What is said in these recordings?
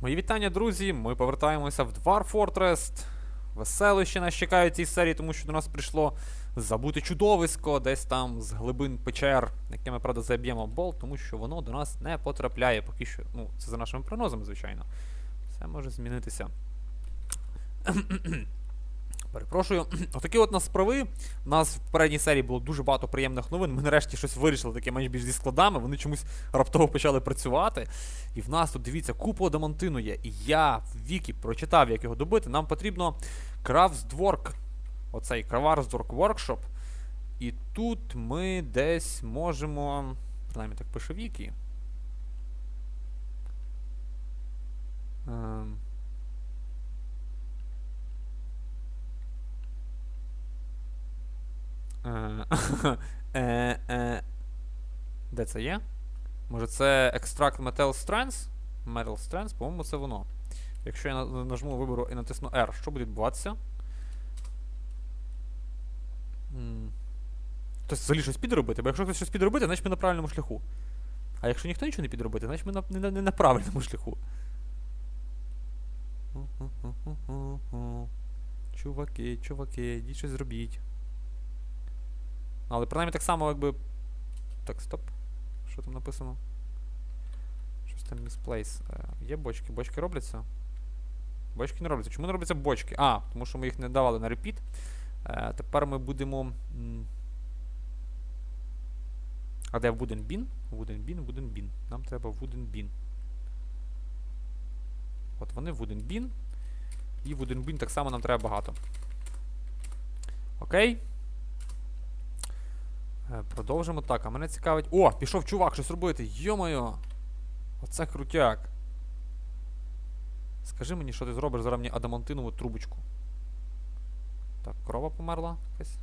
Мої вітання, друзі! Ми повертаємося в Dwarf Fortress. Веселище нас чекають в цій серії, тому що до нас прийшло забути чудовисько десь там з глибин печер, яке ми, правда, заб'ємо болт, тому що воно до нас не потрапляє поки що. Ну, це за нашими прогнозами, звичайно. Все може змінитися. Перепрошую. Отакі от нас справи. У нас в попередній серії було дуже багато приємних новин. Ми нарешті щось вирішили таке менш більш зі складами. Вони чомусь раптово почали працювати. І в нас тут, дивіться, купа адамантину є. І я в Вікі прочитав, як його добити. Нам потрібно Крафтсдворк. Оцей Краварсдворк Workshop. І тут ми десь можемо. Принаймні так пише Вікі. Ем. Е, е, е, Де це є? Може це Extract Metal Strands? Metal Strands, по-моєму, це воно. Якщо я нажму вибору і натисну R, що буде відбуватися? Хтось взагалі щось підробити, бо якщо хтось щось підробити, значить ми на правильному шляху. А якщо ніхто нічого не підробити, значить ми на, не, не на правильному шляху. Чуваки, чуваки, йдіть щось зробіть. Але принаймні так само, якби. Так, стоп. Що там написано? Щось там misplace. Е, є бочки. Бочки робляться? Бочки не робляться. Чому не робляться бочки? А, тому що ми їх не давали на repeat. Е, тепер ми будемо. А де wooden bin? Wooden bin, wooden bin. Нам треба wooden bin. От вони wooden bin. І wooden bin так само нам треба багато. Окей. Е, Продовжимо так, а мене цікавить. О, пішов чувак щось робити. Йо-моє! Оце крутяк. Скажи мені, що ти зробиш зараз мені адамантинову трубочку. Так, корова померла якась.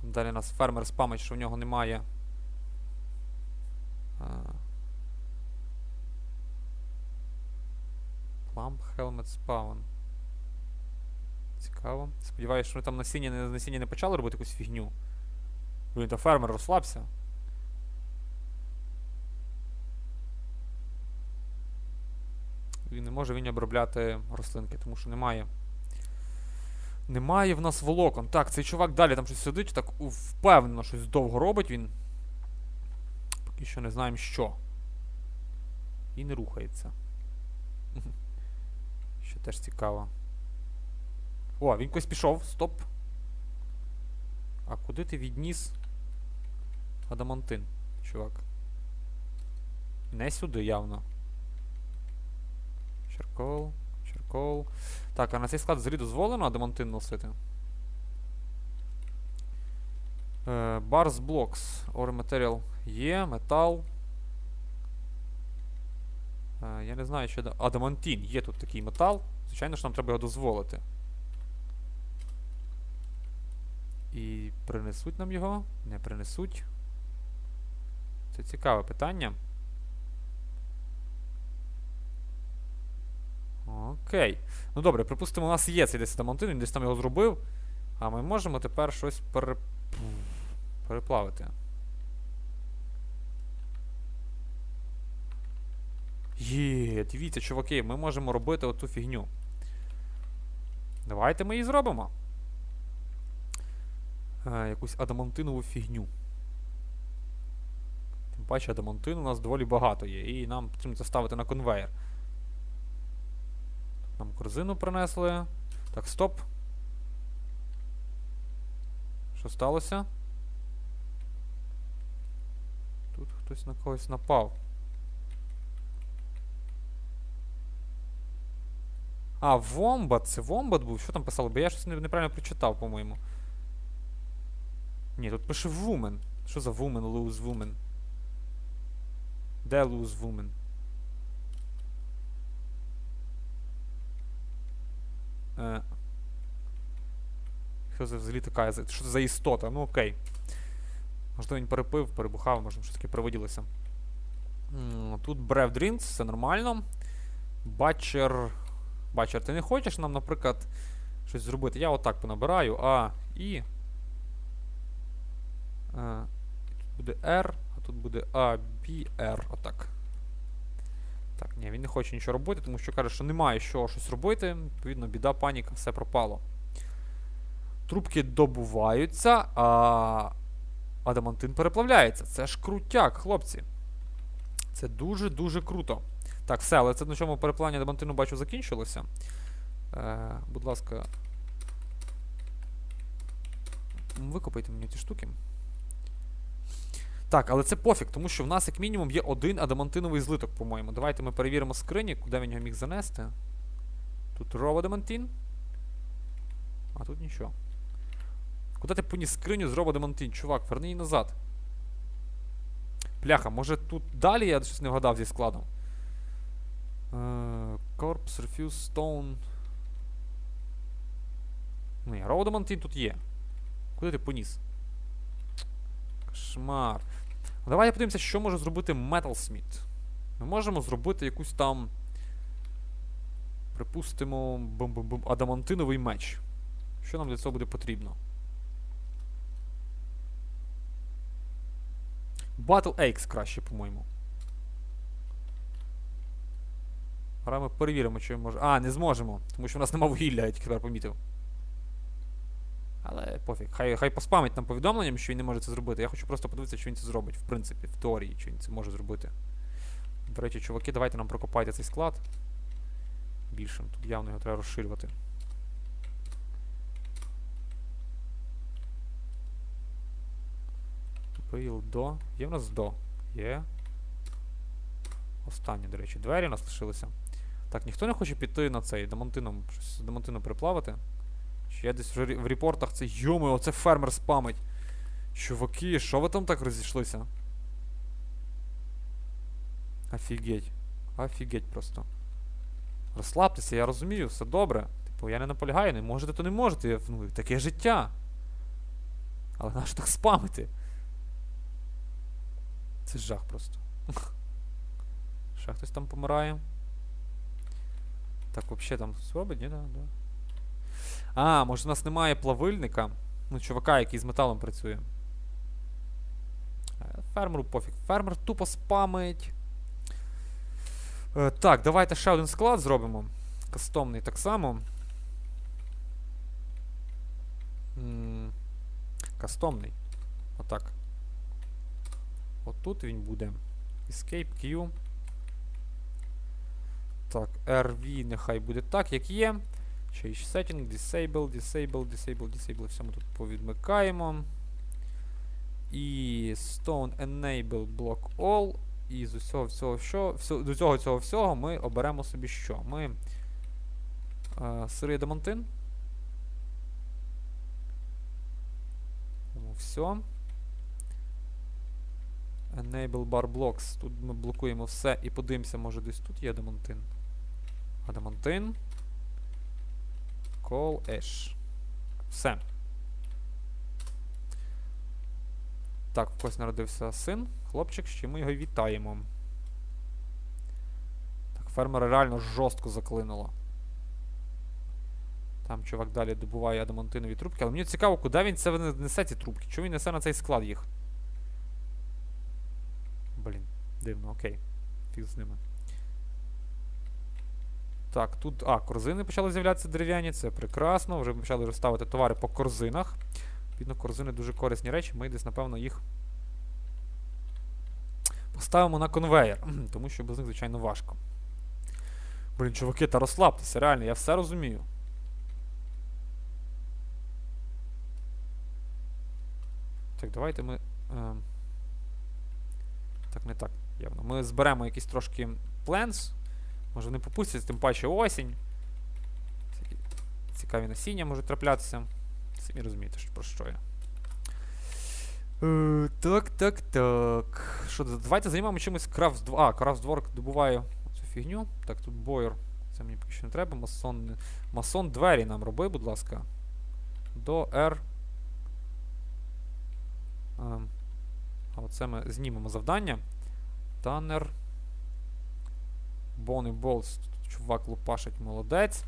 Там далі нас фермер спамить, що в нього немає. А. Lamp Helmet Spawn. Цікаво. Сподіваюсь, що вони там насіння не, насіння не почали робити якусь фігню. Блін, то фермер розслабся. Він не може він обробляти рослинки, тому що немає. Немає в нас волокон. Так, цей чувак далі там щось сидить, так впевнено щось довго робить він. Поки що не знаємо що. І не рухається. Що теж цікаво. О, він кудись пішов, стоп. А куди ти відніс адамантин, чувак? Не сюди явно. Черкол, черкол. Так, а на цей склад взагалі дозволено адамантин носити? Е, Bars Blocks. Ore Material є, метал. Е, я не знаю, що. да- Адамантин. Є тут такий метал. Звичайно ж нам треба його дозволити. І принесуть нам його? Не принесуть. Це цікаве питання. Окей. Ну добре, припустимо, у нас є цей десь адамантин, він десь там його зробив. А ми можемо тепер щось пере... переплавити. Є, дивіться, чуваки, ми можемо робити оту фігню. Давайте ми її зробимо. Е, якусь адамантинову фігню. Тим паче адамантину у нас доволі багато є, і нам потрібно це ставити на конвейер. Нам корзину принесли. Так, стоп. Що сталося? Тут хтось на когось напав. А, Вомбат, це Вомбат був. Що там писало? Бо я щось неправильно прочитав, по-моєму. Ні, тут пише Woman. Що за Woman, Lose Woman? Де Lose Woman? Е. Що це взагалі така? Що це за істота? Ну окей. Можливо, він перепив, перебухав, може щось таке привиділося. Тут Brave Drinks, все нормально. Бачер. Бачер, ти не хочеш нам, наприклад, щось зробити? Я отак понабираю. А, І. Тут буде R, а тут буде A, B, R. Отак. Ні, він не хоче нічого робити, тому що каже, що немає що щось робити. Відповідно, біда, паніка, все пропало. Трубки добуваються, а адамантин переплавляється. Це ж крутяк, хлопці. Це дуже-дуже круто. Так, все, але це на чому переплавлення адамантину бачу закінчилося. Е, будь ласка. Викопайте мені ці штуки. Так, але це пофіг, тому що в нас як мінімум є один адамантиновий злиток, по-моєму. Давайте ми перевіримо скрині, куди він його міг занести. Тут ров адамантин. А тут нічого. Куди ти поніс скриню з ров? Чувак, верни її назад. Пляха, може тут далі я щось не вгадав зі складом. Corpse, Refuse, Stone. Ні, ров адамантин тут є. Куди ти поніс? Кошмар. Ну, Давайте подивимося, що може зробити Metalsmith. Ми можемо зробити якусь там. Припустимо, бум-бум-бум, адамантиновий меч. Що нам для цього буде потрібно? Battle Axe краще, по-моєму. Зараз ми перевіримо, чи ми можемо. А, не зможемо, тому що в нас нема вугілля, я тепер помітив. Але пофіг. Хай, хай поспамить нам повідомленням, що він не може це зробити. Я хочу просто подивитися, що він це зробить, в принципі, в теорії, чи він це може зробити. До речі, чуваки, давайте нам прокопайте цей склад. Більшим. Тут явно його треба розширювати. Пил до. Є в нас до. Є. Останні, до речі, двері у нас лишилися. Так, ніхто не хоче піти на цей демонтином, щось демонтином переплавити. Я десь в, в репортах це йоми, оце фермер спамить. Чуваки, що ви там так розійшлися? Офігеть. Офігеть просто. Розслабтеся, я розумію, все добре. Типу, я не наполягаю, не можете, то не можете. Ну, таке життя. Але нащо так спамити? Це жах просто. Ще хтось там помирає. Так, взагалі там зробить, ні, да, да. А, може у нас немає плавильника. Ну, чувака, який з металом працює. Е, Фермеру пофіг. Фермер тупо спамить. Е, так, давайте ще один склад зробимо. Кастомний так само. М, Кастомний. Отак. Отут він буде. Escape Q. Так, RV нехай буде так, як є. Change setting, disable, disable, disable, disable. Все ми тут повідмикаємо. І Stone Enable Block All. І з усього всього, що, всього, до цього цього всього ми оберемо собі що? Ми е, сирий демонтин. Все. Enable Bar Blocks. Тут ми блокуємо все і подивимося, може десь тут є демонтин. Адамантин. Call Ash. Все. Так, когось народився син, хлопчик, чим ми його вітаємо. Так, фермера реально жорстко заклинуло. Там чувак далі добуває адамантинові трубки, але мені цікаво, куди він це несе ці трубки. Чому він несе на цей склад їх? Блін, дивно, окей. Фіг з ними. Так, тут. А, корзини почали з'являтися дерев'яні, це прекрасно. Вже почали розставити товари по корзинах. Відно, корзини дуже корисні речі, ми десь, напевно, їх поставимо на конвейер, тому що без них, звичайно, важко. Блін, чуваки, та розслабтеся, реально, я все розумію. Так, давайте ми. Е, так, не так, явно. Ми зберемо якісь трошки пленс. Може вони попустяться, тим паче осінь. Цікаві насіння можуть траплятися. Самі розумієте, про що я. Е, так, так, так. Що, давайте займемо чимось крафт 2. А, крафт 2 добуває цю фігню. Так, тут бойер. Це мені поки що не треба. Масон. Масон двері нам роби, будь ласка. До R. Ем, А оце ми знімемо завдання. Танер. Бонни Болс. Тут чувак лупашить молодець.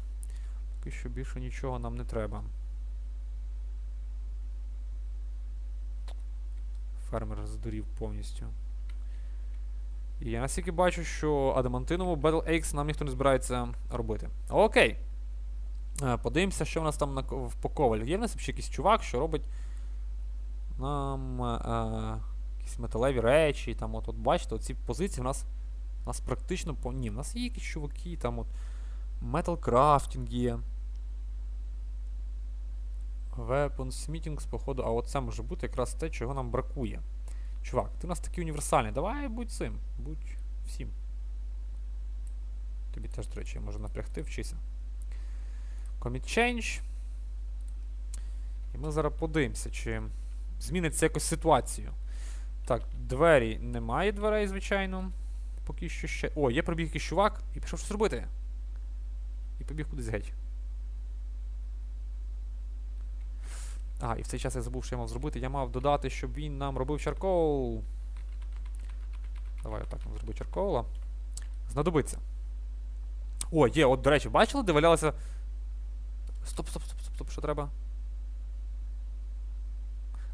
Поки що більше нічого нам не треба. Фермер здурів повністю. І я наскільки бачу, що адамантинову Battle Axe нам ніхто не збирається робити. Окей. Е, Подивимося, що в нас там на, в по коваль. Є в нас ще якийсь чувак, що робить нам е, якісь металеві речі. Там, от, от бачите, оці позиції в нас, у нас практично по. Ні, в нас є якісь чуваки, там от Crafting є. Weapons Meetings, походу, а от це може бути якраз те, чого нам бракує. Чувак, ти у нас такий універсальний. Давай будь цим, будь всім. Тобі теж, до речі, може напрягти, вчися. Commit Change. І ми зараз подивимося, чи зміниться якось ситуацію. Так, двері. Немає дверей, звичайно. Поки що ще. О, є пробіг якийсь чувак і пішов щось робити. І побіг кудись геть. А, і в цей час я забув, що я мав зробити. Я мав додати, щоб він нам робив чаркоул. Давай отак нам зробив чаркоула. Знадобиться. О, є, от, до речі, бачили, де валялося. Стоп, стоп, стоп, стоп, стоп, що треба?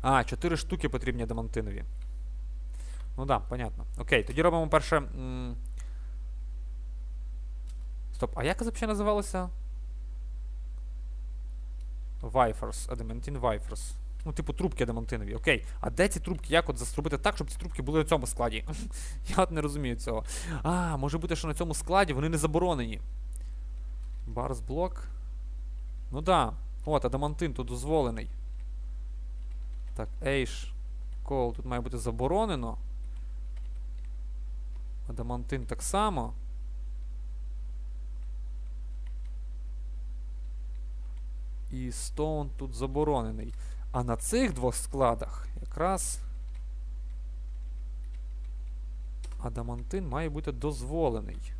А, 4 штуки потрібні адамантинові. Ну да, понятно. Окей, тоді робимо перше. Стоп, а як це взагалі називалося? Вайферс, Adamantine Вайферс. Ну, типу, трубки адамантинові. Окей. А де ці трубки? Як от зробити так, щоб ці трубки були на цьому складі? Я от не розумію цього. А, може бути, що на цьому складі вони не заборонені. Барс блок. Ну да. От, адамантин тут дозволений. Так, Ейш. Кол тут має бути заборонено. Адамантин так само. І Stone тут заборонений. А на цих двох складах якраз адамантин має бути дозволений.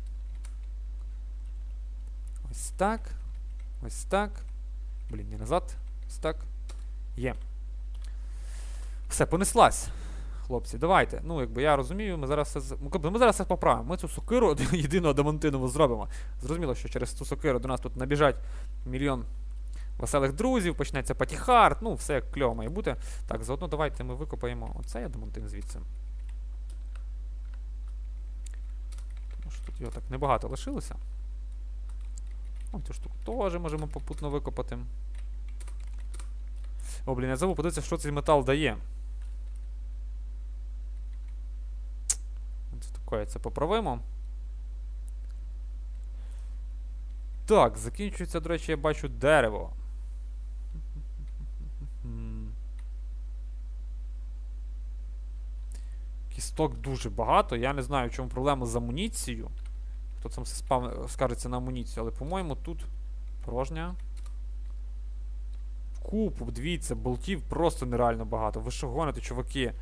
Ось так. Ось так. Блін, не назад. Ось так. Є. Все, понеслась. Хлопці, давайте. Ну, якби я розумію, ми зараз все. Ми зараз все поправимо. Ми цю сокиру єдину адамантинову зробимо. Зрозуміло, що через цю сокиру до нас тут набіжать мільйон веселих друзів, почнеться патіхард, ну, все кльово має бути. Так, заодно давайте ми викопаємо оцей адамантин звідси. Тому що тут його так небагато лишилося. О, цю штуку теж можемо попутно викопати. О, блін, я забув подивитися, що цей метал дає. Це поправимо. Так, закінчується, до речі, я бачу дерево. Кісток дуже багато. Я не знаю, в чому проблема з амуніцією. Хто там спав, скажеться на амуніцію, але, по-моєму, тут порожня. Купу, дивіться, болтів просто нереально багато. Ви що гоните, чуваки?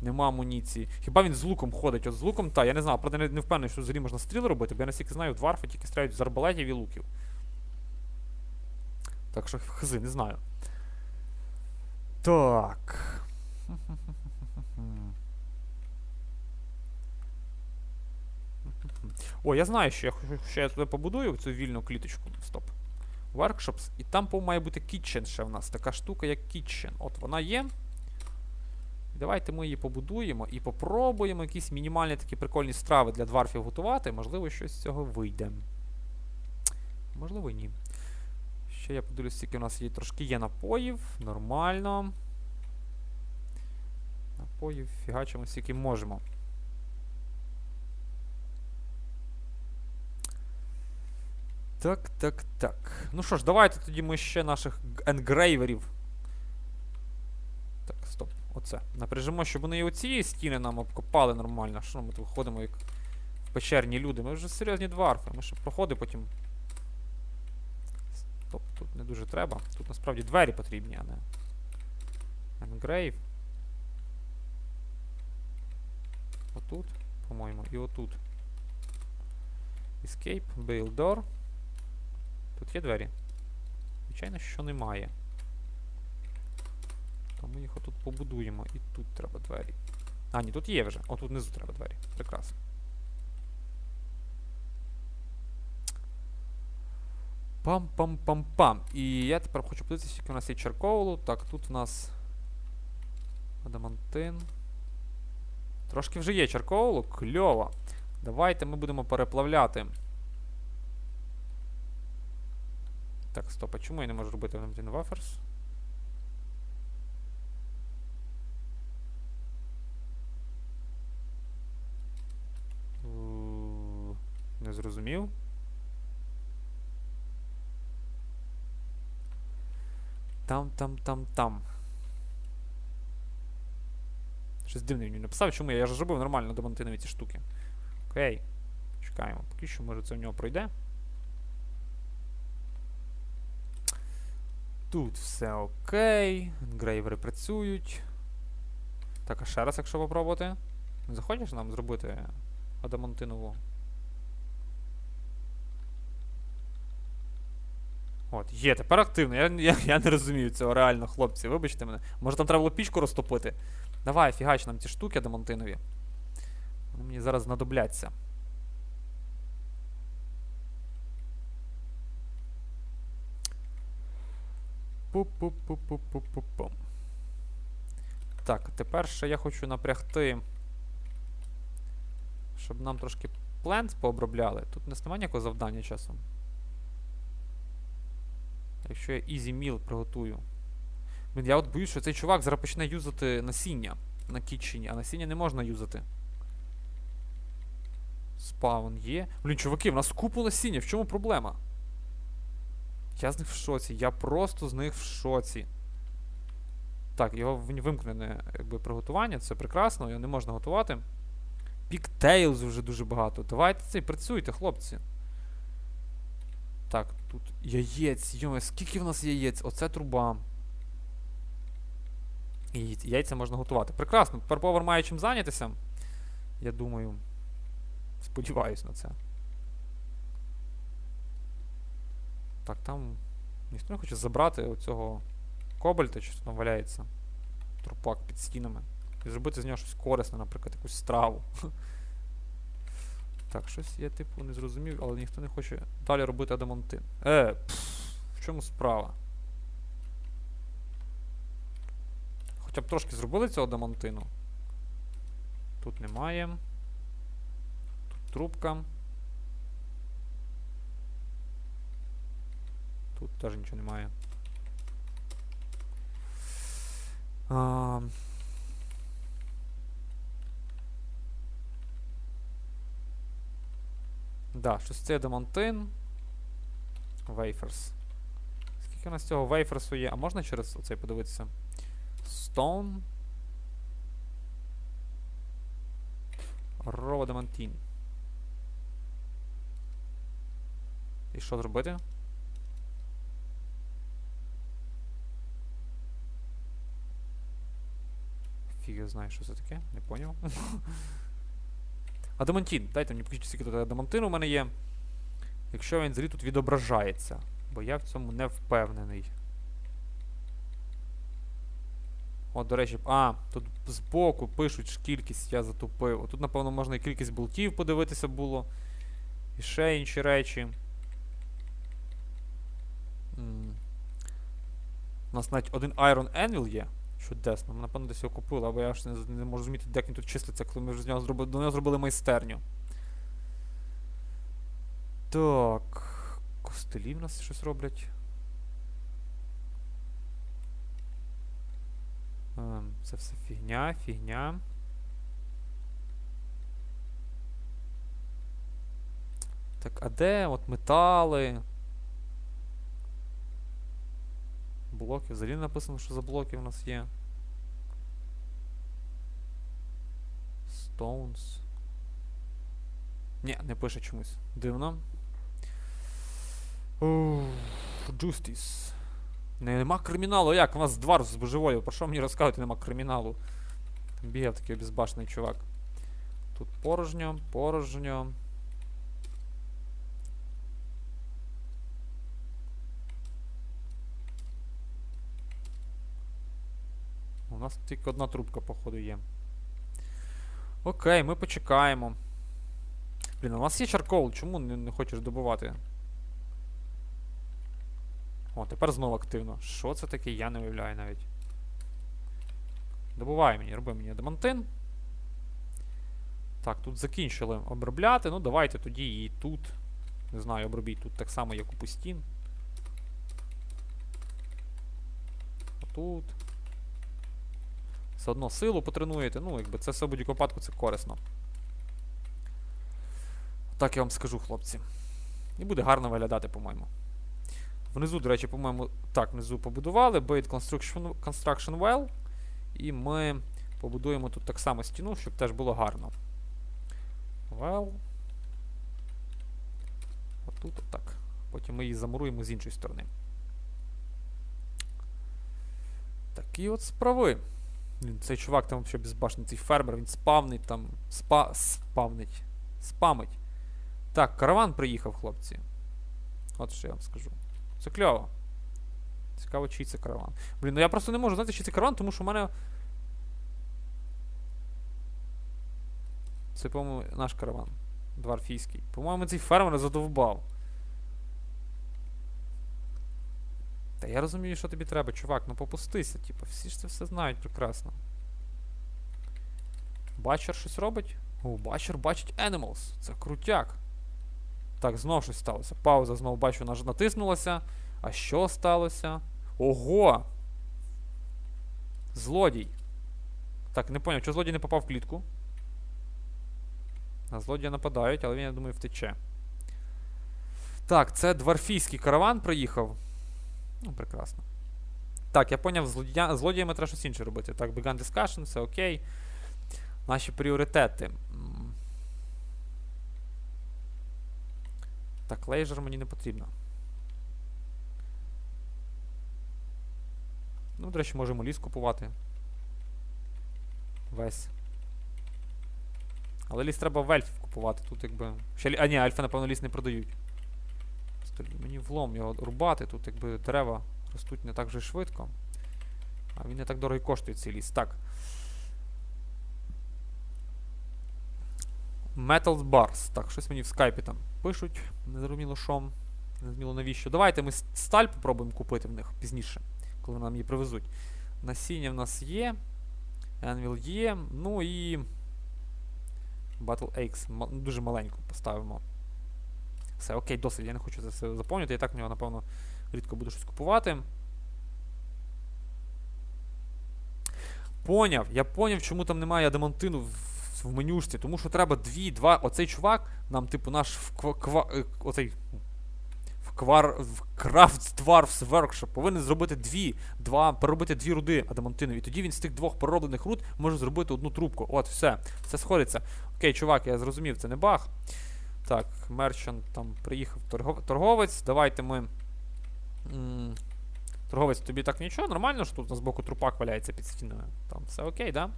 Нема амуніції. Хіба він з луком ходить? От з луком, та, я не знаю, правда не, не впевнений, що взагалі можна стріли робити, бо я наскільки знаю, дварфи тільки стріляють з арбалетів і луків. Так що хзи, не знаю. Так. О, я знаю, що я, що я туди побудую цю вільну кліточку. Стоп. Workshops. І там, по має бути kitchen ще в нас. Така штука, як kitchen. От вона є. Давайте ми її побудуємо і попробуємо якісь мінімальні такі прикольні страви для дварфів готувати. Можливо, щось з цього вийде. Можливо, ні. Ще я подивлюсь, скільки у нас є трошки є напоїв. Нормально. Напоїв фігачимо скільки можемо. Так, так, так. Ну що ж, давайте тоді ми ще наших енгрейверів. Оце. Напряжемо, щоб вони і оці стіни нам обкопали нормально. Що ми тут ходимо як печерні люди? Ми вже серйозні дварфи. Ми ще проходи потім. Стоп, тут не дуже треба. Тут насправді двері потрібні, а не. Енгрейв. Отут, по-моєму, і отут. Escape, Bail Door. Тут є двері? Звичайно, що немає. То ми їх отут побудуємо. І тут треба двері. А, ні, тут є вже. О, тут внизу треба двері. Прекрасно. Пам-пам-пам-пам. І я тепер хочу подивитися, скільки у нас є чаркоулу. Так, тут у нас адамантин. Трошки вже є чаркоулу, кльово. Давайте ми будемо переплавляти. Так, стоп, а чому я не можу робити Valentin Wafers? Зрозумів. Там, там, там, там. Щось дивне мені написав, чому я, я ж зробив нормально демонтинові ці штуки. Окей. Чекаємо. Поки що, може, це в нього пройде. Тут все окей. Енгрейвери працюють. Так, а ще раз, якщо попробувати. Захочеш нам зробити адамантинову? От, є, тепер активно. Я, я, я не розумію цього реально, хлопці, вибачте мене. Може там треба було пічку розтопити? Давай, фігач нам ці штуки адамантинові. Вони мені зараз знадобляться. Пу-пу-пу-пу-пу-пу-пу. Так, тепер ще я хочу напрягти. Щоб нам трошки плент пообробляли. Тут нас немає ніякого завдання часом. Якщо я Easy Meal приготую. Я от боюсь, що цей чувак зараз почне юзати насіння на кітчені, а насіння не можна юзати. Спаун є. Блін, чуваки, в нас купу насіння, в чому проблема? Я з них в шоці, я просто з них в шоці. Так, його вимкнене якби, приготування, це прекрасно, його не можна готувати. Піктейлз вже дуже багато. Давайте цей, працюйте, хлопці. Так, тут яєць, йоме, скільки в нас яєць? Оце труба. І яйця можна готувати. Прекрасно. Тепер повар має чим зайнятися. Я думаю. Сподіваюсь на це. Так, там. Ніхто не хоче забрати оцього кобальта, що там валяється. Трупак під стінами. І зробити з нього щось корисне, наприклад, якусь страву. Так, щось я, типу, не зрозумів, але ніхто не хоче далі робити адамантин. Е, пф, в чому справа? Хоча б трошки зробили цього адамантину. Тут немає. Тут трубка. Тут теж нічого немає. А... Да, щось це адамантин. Wafers. Скільки у нас цього вейферсу є? А можна через оцей подивитися? Stone. Adamantine. І що зробити? Фіг я знаю, що це таке, не поняв. Адамантін, дайте мені покажіть, скільки тут адамантину у мене є. Якщо він взагалі тут відображається. Бо я в цьому не впевнений. От, до речі, а, тут збоку пишуть кількість, я затупив. Тут, напевно, можна і кількість болтів подивитися було. І ще інші речі. М. У нас навіть один Iron Anvil є. Чудесно. Ми, напевно, десь його купили, або я ж не, не можу зрозуміти, як він тут числиться, коли ми з нього зробили, до нього зробили майстерню. Так. Костелі в нас щось роблять. Ем, Це все фігня, фігня. Так, а де от метали? Блоки. Взагалі написано, що за блоки в нас є. Stones. Ні, не пише чомусь. Дивно. Ух, Justice. Нема криміналу. Як? У нас двар збожеволів. Про що мені розказувати, нема криміналу? Там бігав такий безбашний чувак. Тут порожньо, порожньо. Нас тільки одна трубка, походу, є. Окей, ми почекаємо. Блін, у нас є чаркол, чому не, не хочеш добувати? О, тепер знову активно. Що це таке, я не уявляю навіть. Добувай мені, роби мені адамантин. Так, тут закінчили обробляти. Ну, давайте тоді і тут. Не знаю, обробіть тут так само, як у постін. Тут. Все одно силу потренуєте. Ну, якби це все в будь-якому випадку це корисно. Так я вам скажу, хлопці. І буде гарно виглядати, по-моєму. Внизу, до речі, по-моєму, так, внизу побудували. Build construction, construction well. І ми побудуємо тут так само стіну, щоб теж було гарно. Well. Отут отак. Потім ми її замуруємо з іншої сторони. Такі от справи. Блін, цей чувак там взагалі безбашний, цей фермер, він спавнить там. Спа. спавнить. Спамить. Так, караван приїхав, хлопці. От що я вам скажу. Це кльово. Цікаво, чий це караван. Блін, ну я просто не можу знати, чий це караван, тому що в мене. Це, по-моєму, наш караван. Дварфійський. По-моєму, цей фермер задовбав. Та я розумію, що тобі треба, чувак, ну попустися, типу, всі ж це все знають прекрасно. Бачер щось робить? О, бачер бачить Animals. Це крутяк. Так, знов щось сталося. Пауза, знову бачу, наж- натиснулася. А що сталося? Ого! Злодій. Так, не поняв, чого злодій не попав в клітку? На злодія нападають, але він, я думаю, втече. Так, це дворфійський караван приїхав. Ну, прекрасно. Так, я поняв, злодія... злодіями треба щось інше робити. Так, began discussion, все окей. Наші пріоритети. Так, лейжер мені не потрібно. Ну, до речі, можемо ліс купувати. Весь. Але ліс треба в ельфів купувати. Тут якби. Ще. А ні, ельфи, напевно, ліс не продають. Просто Мені влом його рубати, тут якби дерева ростуть не так вже швидко. А він не так дорого коштує цей ліс. Так. Metals Bars. Так, щось мені в скайпі там пишуть. Незрозуміло що. Незрозуміло навіщо. Давайте ми сталь попробуємо купити в них пізніше, коли нам її привезуть. Насіння в нас є. Anvil є. Ну і. Battle Axe. Дуже маленьку поставимо. Все, окей, досить. Я не хочу це все заповнювати. Я так в нього, напевно, рідко буду щось купувати. Поняв, я поняв, чому там немає адамантину в, в менюшці. Тому що треба дві, два. Оцей чувак, нам, типу, наш вква, ква, е, оцей. Вквар, Dwarfs Workshop повинен зробити дві, два, переробити дві руди адамантинові. Тоді він з тих двох перероблених руд може зробити одну трубку. От, все. Все сходиться. Окей, чувак, я зрозумів, це не баг. Так, мерчант там приїхав торгов... торговець. Давайте ми. Торговець, тобі так нічого, нормально, що тут у нас збоку трупак валяється під стіною. Там все окей, да?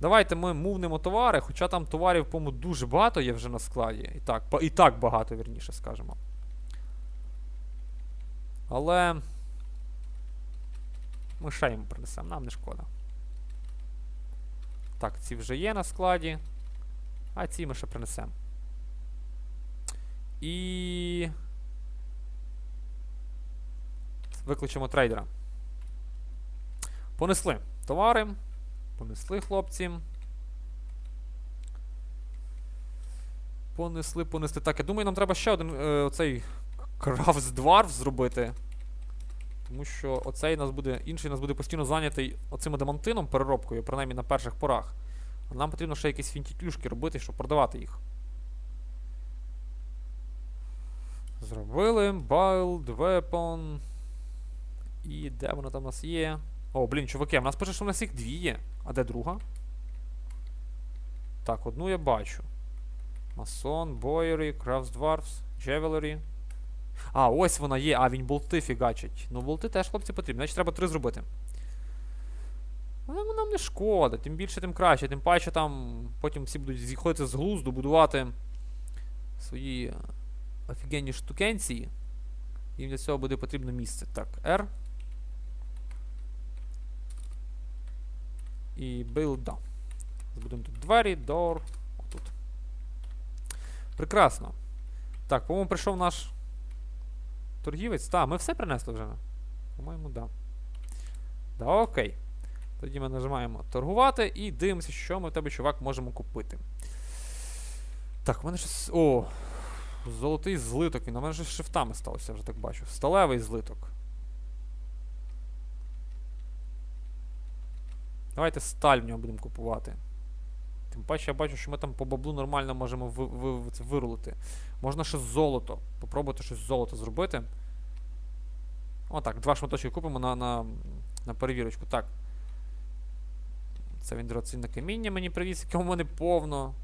Давайте ми мувнемо товари, хоча там товарів, по-моєму, дуже багато є вже на складі. І так, і так багато, вірніше, скажемо. Але. Ми ще йому принесемо, нам не шкода. Так, ці вже є на складі. А ці ми ще принесемо. І. Викличемо трейдера. Понесли товари. Понесли хлопці. Понесли, понесли. Так, я думаю, нам треба ще один е, оцей Dwarf зробити. Тому що оцей нас буде. Інший нас буде постійно зайнятий оцим адамантином, переробкою, принаймні на перших порах. А нам потрібно ще якісь фінтіклюшки робити, щоб продавати їх. Зробили. Build, weapon. І де воно там у нас є? О, блін, чуваки, в нас пише, що в нас їх дві є. А де друга? Так, одну я бачу. Масон, Бойері, Dwarfs, Джевелері. А, ось вона є. А, він болти фігачить. Ну, болти теж, хлопці, потрібні. Значить, треба три зробити. Але нам не шкода, тим більше, тим краще. Тим паче там потім всі будуть зіходити з глузду, будувати свої офігенні штукенції. Їм для цього буде потрібно місце. Так, R. І build, да. Збудуємо тут двері, door. Отут. Прекрасно. Так, по-моєму, прийшов наш торгівець. Так, ми все принесли вже. По-моєму, да. Да, окей. Тоді ми нажимаємо торгувати і дивимося, що ми в тебе, чувак, можемо купити. Так, в мене щось. О! Золотий злиток. Він у мене з шифтами сталося, вже так бачу. Сталевий злиток. Давайте сталь в нього будемо купувати. Тим паче я бачу, що ми там по баблу нормально можемо ви, ви, це вирулити. Можна ще золото. Попробувати щось з золота зробити. Отак, два шматочки купимо на, на, на перевірочку. Так. Це він дорогоцінне каміння мені привіз, якого в мене повно.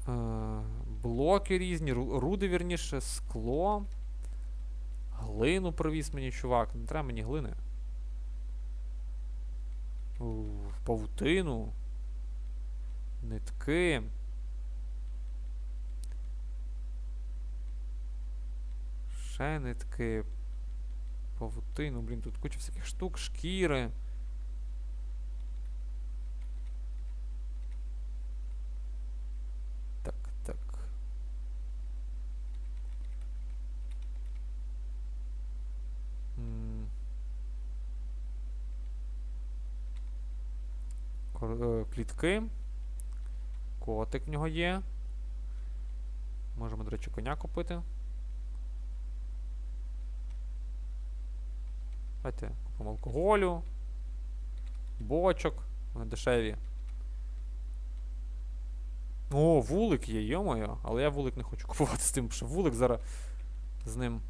Е, блоки різні, руди, вірніше, скло. Глину привіз мені, чувак. Не треба мені глини. Павутину. Нитки. Ще нитки. Павутину, блін, тут куча всяких штук, шкіри. Так, так. М. Кор- е, Клітки. Котик в нього є. Можемо, до речі, коня купити. Давайте купимо алкоголю. Бочок. Вони дешеві. О, вулик є, йомоє. Але я вулик не хочу купувати з тим, що вулик зараз з ним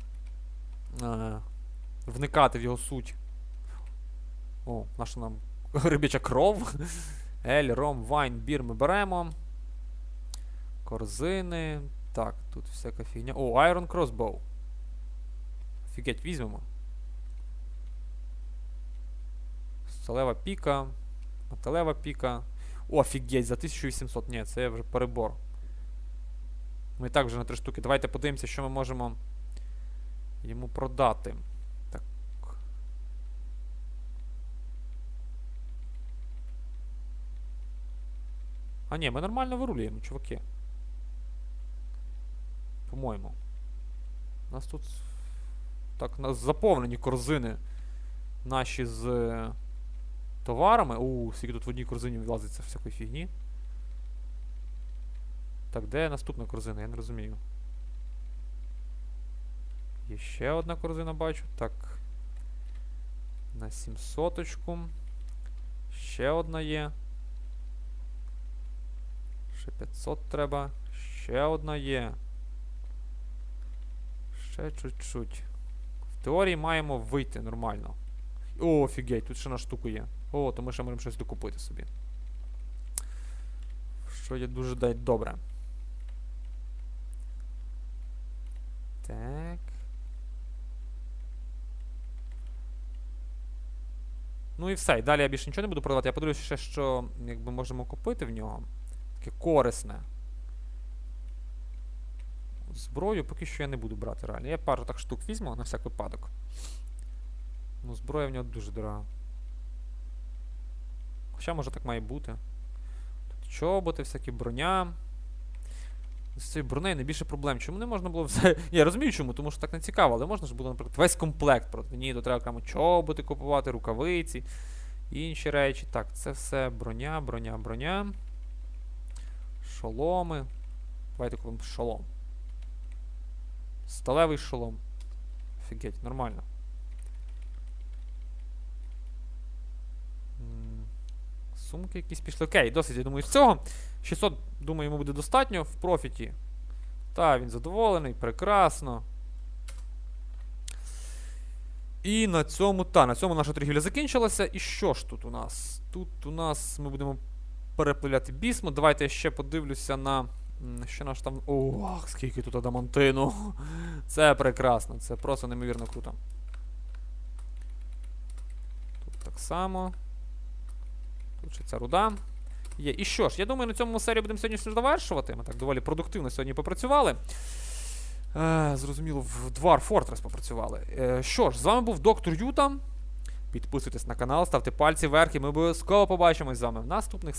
е, вникати в його суть. О, наша нам рибяча кров. Ель, ром, вайн, бір ми беремо. Корзини. Так, тут всяка фігня. О, Iron Crossbow. Офігеть, візьмемо. Сталева піка. Металева піка. О, офігеть, за 1800. Ні, це вже перебор. Ми і так вже на три штуки. Давайте подивимося, що ми можемо йому продати. А ні, ми нормально вирулюємо, чуваки. По-моєму. У нас тут так, у нас заповнені корзини наші з е, товарами. У, скільки тут в одній корзині влазиться всякої фігні. Так, де наступна корзина? Я не розумію. Є ще одна корзина, бачу. Так. На 700 -очку. Ще одна є. Ще 500 треба. Ще одна є. Ще чуть-чуть. В теорії маємо вийти нормально. О, офігеть, тут ще на штуку є. О, то ми ще можемо щось докупити собі. Що є дуже дай добре. Так. Ну і все. І далі я більше нічого не буду продавати. Я подивлюся ще, що якби можемо купити в нього. Таке корисне. Зброю поки що я не буду брати реально. Я пару так штук візьму на всяк випадок. Ну, зброя в нього дуже дорога. Хоча може так має бути. Тут чоботи, всякі броня. З цією бронею найбільше проблем. Чому не можна було все. Я розумію чому, тому що так не цікаво, але можна ж було, наприклад, весь комплект продати. Ні, то треба окремо чоботи купувати, рукавиці, інші речі. Так, це все броня, броня, броня. Шоломи. Давайте купимо шолом. Сталевий шолом. Офігеть, нормально. Сумки якісь пішли. Окей, досить, я думаю, з цього. 600, думаю, йому буде достатньо в профіті. Та, він задоволений, прекрасно. І на цьому, та, на цьому наша торгівля закінчилася. І що ж тут у нас? Тут у нас ми будемо перепиляти бісму. Давайте я ще подивлюся на. Що наш там. Ох, скільки тут адамантину. Це прекрасно, це просто неймовірно круто. Тут так само. Тут ще ця руда. Є. І що ж, я думаю, на цьому серію будемо сьогодні завершувати. Ми так доволі продуктивно сьогодні попрацювали. Е, зрозуміло, в Dwarf Fortress попрацювали. Е, що ж, з вами був доктор Юта. Підписуйтесь на канал, ставте пальці вверх, і ми обов'язково побачимось з вами в наступних